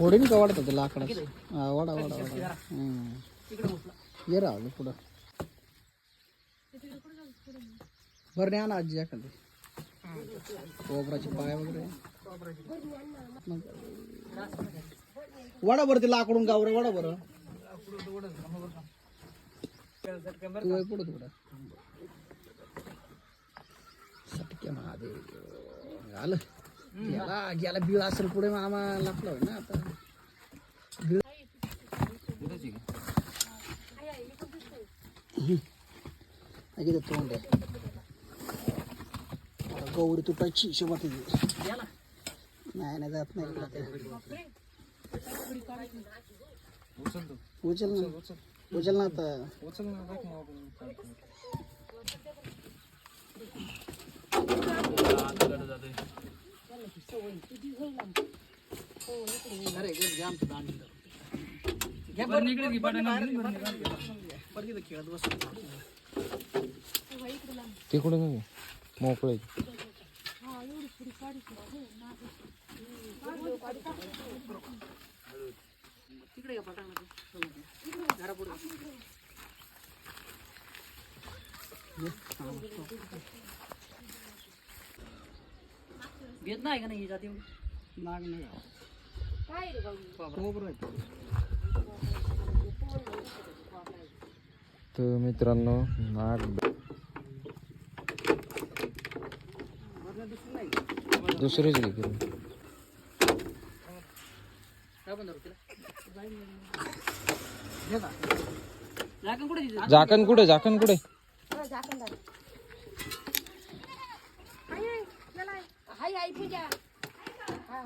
फोडीन का वाढत ते लाकडाच. हा वाडा वाडा वाडा हम्म. ये राहू पुढं. बरं नाही आणा आजी एखादी. कोबराचे पाय वगैरे. मग. वाडा बरं ते लाकडून गावरे वाडा बरं. तू वय पुढं थोडं सटके महादेव. आलं. गेला गेला बिळ असेल पुढे मामा लागला ना आता. बिळ किती तोंड आहे. गौरी तुटायची हिशोबात येते. नाही नाही जात नाही. उचल ना. उचल ना आता. अरे घरी घ्या आमचं दांडी धरून. घ्या बरं, बरं, बरं, बाहेर घे, बरं, बरं, बरं, तिथं खेळत बस तिकडे तिकडून मोकळे तिकडे घरापुढे. घेत नाही का नाही जाते नाग नाही कोबरं आहे. तर मित्रांनो नाग? दुसरेच घे करून काय बंद होतं तिला? घे ना. झाकण कुठे? झाकण कुठे झाकण कुठे हाय हाय पूजा हा